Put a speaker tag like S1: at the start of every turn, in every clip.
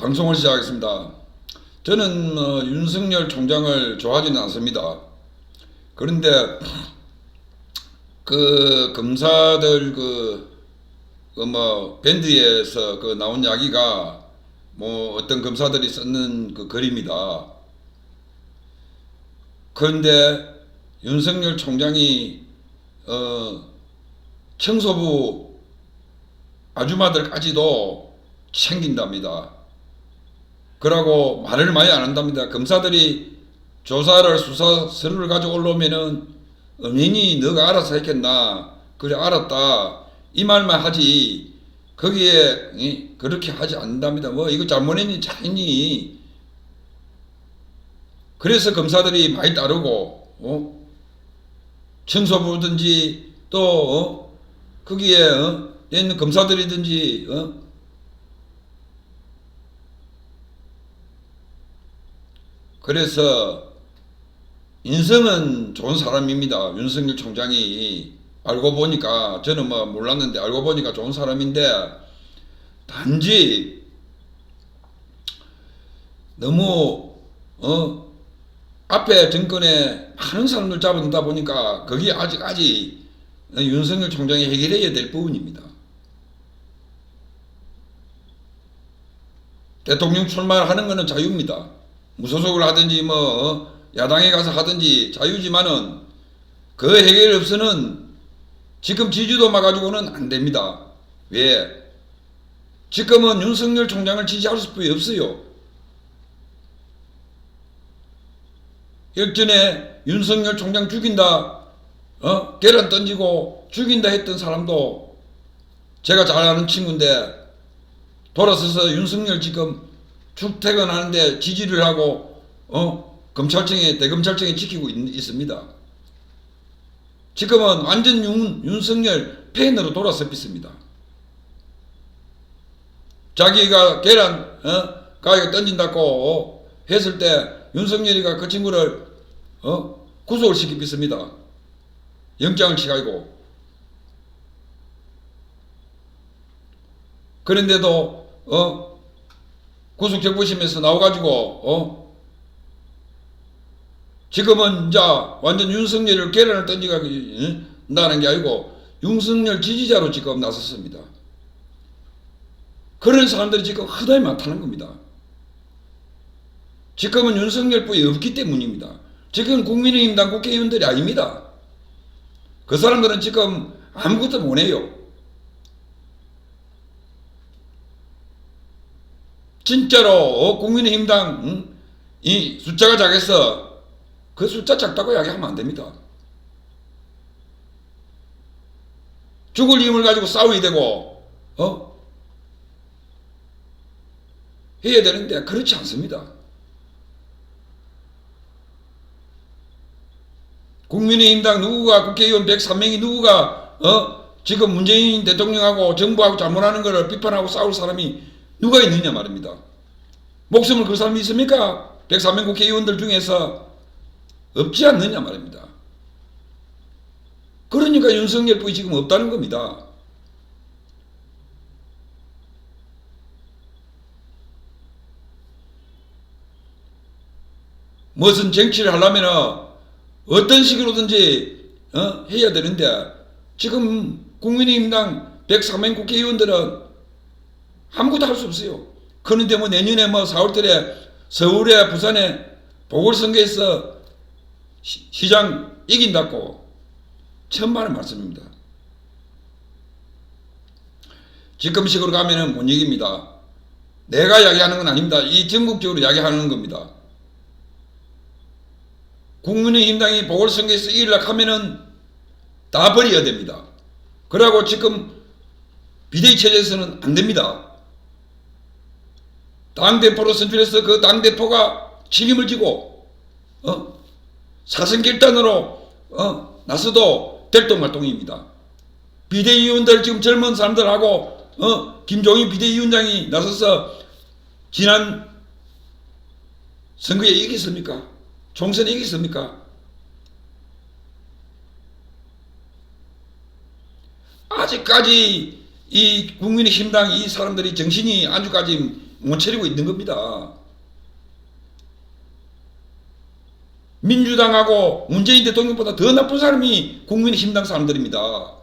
S1: 방송을 시작하겠습니다. 저는 어, 윤석열 총장을 좋아하지는 않습니다. 그런데 그 검사들 그, 그 뭐 밴드에서 그 나온 이야기가 뭐 어떤 검사들이 썼는 그 글입니다. 그런데 윤석열 총장이 어 청소부 아줌마들까지도 챙긴답니다. 그러고 말을 많이 안 한답니다. 검사들이 조사를 수사 서류를 가지고 올라오면은 은인이 너가 알아서 했겠나? 그래 알았다. 이 말만 하지. 거기에 이, 그렇게 하지 않는답니다. 뭐 이거 잘못했니 잘했니? 그래서 검사들이 많이 따르고 어? 청소부든지 또 어? 거기에 어? 있는 검사들이든지 어? 그래서 인성은 좋은 사람입니다. 윤석열 총장이 알고 보니까 저는 뭐 몰랐는데 알고 보니까 좋은 사람인데 단지 너무 어 앞에 정권에 많은 사람들 잡아둔다 보니까 거기 아직 아직 윤석열 총장이 해결해야 될 부분입니다. 대통령 출마하는 것은 자유입니다. 무소속을 하든지 뭐 어, 야당에 가서 하든지 자유지만은 그 해결 없이는 지금 지지도만 가지고는 안 됩니다. 왜? 지금은 윤석열 총장을 지지할 수밖에 없어요. 일전에 윤석열 총장 죽인다, 어? 계란 던지고 죽인다 했던 사람도 제가 잘 아는 친구인데 돌아서서 윤석열 지금 출퇴근하는데 지지를 하고 어? 검찰청에 대검찰청에 지키고 있, 습니다. 지금은 완전 윤, 윤석열 팬으로 돌아섰습니다. 자기가 계란 어? 가게 던진다고 어, 했을 때 윤석열이가 그 친구를 어? 구속을 시키겠습니다. 영장을 치가지고. 그런데도 어 구속정보심에서 나와가지고 어 지금은 이제 완전 윤석열을 계란을 던지가 나는 게 아니고 윤석열 지지자로 지금 나섰습니다. 그런 사람들이 지금 허다히 많다는 겁니다. 지금은 윤석열뿐이 없기 때문입니다. 지금 국민의힘 당 국회의원들이 아닙니다. 그 사람들은 지금 아무것도 못해요. 진짜로 어, 국민의힘당 응? 이 숫자가 작아서 그 숫자 작다고 이야기하면 안 됩니다. 죽을 힘을 가지고 싸워야 되고 어? 해야 되는데 그렇지 않습니다. 국민의힘당 누구가 국회의원 103명이 누구가 어? 지금 문재인 대통령하고 정부하고 잘못하는 것을 비판하고 싸울 사람이 누가 있느냐 말입니다. 목숨을 그 사람이 있습니까? 103명 국회의원들 중에서 없지 않느냐 말입니다. 그러니까 윤석열 뿐이 지금 없다는 겁니다. 무슨 정치를 하려면 어떤 식으로든지 어? 해야 되는데 지금 국민의힘당 103명 국회의원들은 아무것도 할 수 없어요. 그런데 뭐 내년에 뭐 4월달에 서울에 부산에 보궐선거에서 시, 시장 이긴다고 천만의 말씀입니다. 지금식으로 가면은 못 이깁니다. 내가 이야기하는 건 아닙니다. 이 전국적으로 이야기하는 겁니다. 국민의힘당이 보궐선거에서 이길락 하면은 다 버려야 됩니다. 그러고 지금 비대위 체제에서는 안 됩니다. 당대표로 선출해서 그 당대표가 책임을 지고, 어? 사선결단으로, 어? 나서도 될동말동입니다. 비대위원들 지금 젊은 사람들하고, 어? 김종인 비대위원장이 나서서 지난 선거에 이겼습니까? 총선에 이겼습니까? 아직까지 이 국민의힘당 이 사람들이 정신이 아주까지 못 차리고 있는 겁니다. 민주당하고 문재인 대통령보다 더 나쁜 사람이 국민의힘당 사람들입니다.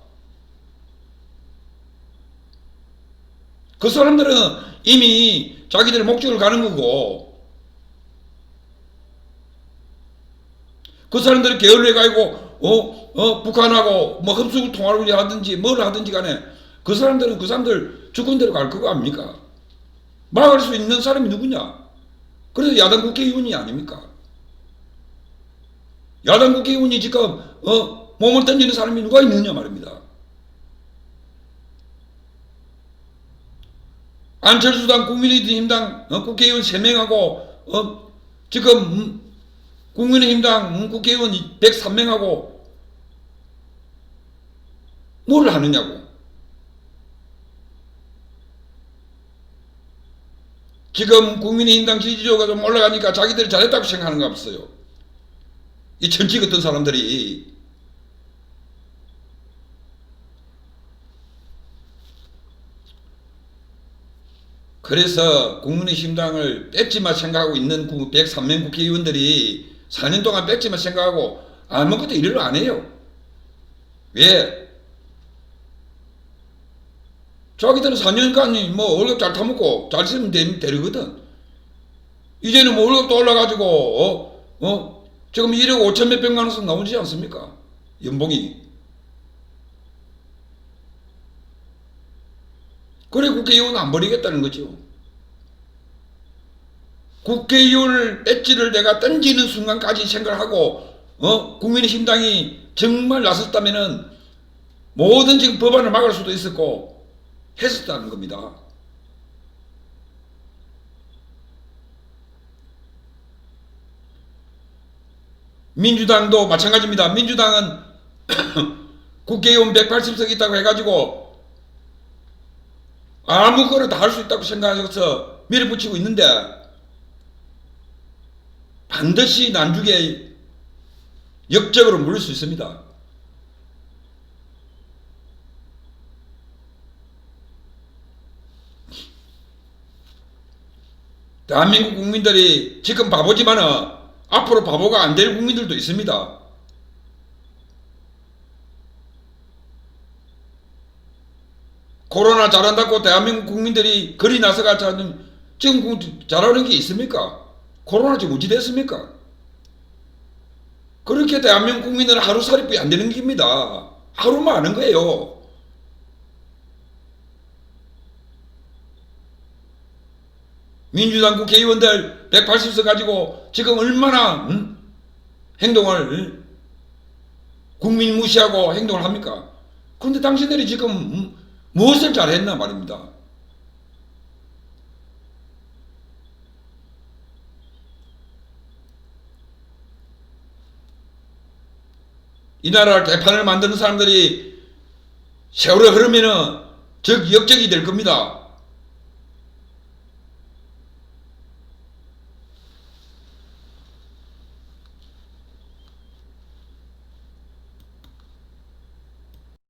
S1: 그 사람들은 이미 자기들 목적을 가는 거고 그 사람들이 게을러 가지고 어, 어, 북한하고 뭐 흡수 통화를 하든지 뭘 하든지 간에 그 사람들은 그 사람들 주권대로 갈 거가 아닙니까? 막을 수 있는 사람이 누구냐? 그래서 야당 국회의원이 아닙니까? 야당 국회의원이 지금 어, 몸을 던지는 사람이 누가 있느냐 말입니다. 안철수당 국민의힘당 어, 국회의원 3명하고 어, 지금 음, 국민의힘당 음, 국회의원 103명하고 뭘 하느냐고. 지금 국민의힘당 지지도가 좀 올라가니까 자기들이 잘했다고 생각하는 거 없어요. 이 천치 같은 사람들이 그래서 국민의힘당을 뺐지만 생각하고 있는 103명 국회의원들이 4년 동안 뺐지만 생각하고 아무것도 일을 안 해요. 왜? 자기들은 4년간 뭐 월급 잘 타먹고 잘 쓰면 되, 되거든. 이제는 뭐 월급도 올라가지고 어? 어? 지금 1억 5천 몇백만 원씩 나오지 않습니까? 연봉이. 그래 국회의원 안 버리겠다는 거죠. 국회의원을 배지를 내가 던지는 순간까지 생각하고 어 국민의힘당이 정말 나섰다면은 모든 지금 법안을 막을 수도 있었고 했었다는 겁니다. 민주당도 마찬가지입니다. 민주당은 국회의원 180석 있다고 해가지고 아무거나 다 할 수 있다고 생각해서 밀어붙이고 있는데 반드시 난죽에 역적으로 물릴 수 있습니다. 대한민국 국민들이 지금 바보지만은 앞으로 바보가 안 될 국민들도 있습니다. 코로나 잘한다고 대한민국 국민들이 거리 나서가 잘- 지금 그 잘하는 게 있습니까? 코로나 지금 어찌 됐습니까? 그렇게 대한민국 국민들은 하루살이뿐이 안 되는 겁니다. 하루만 하는 거예요. 민주당 국회의원들 180석 가지고 지금 얼마나 음? 행동을 음? 국민 무시하고 행동을 합니까? 그런데 당신들이 지금 음? 무엇을 잘했나 말입니다. 이 나라를 개판을 만드는 사람들이 세월이 흐르면은 적 역적이 될 겁니다.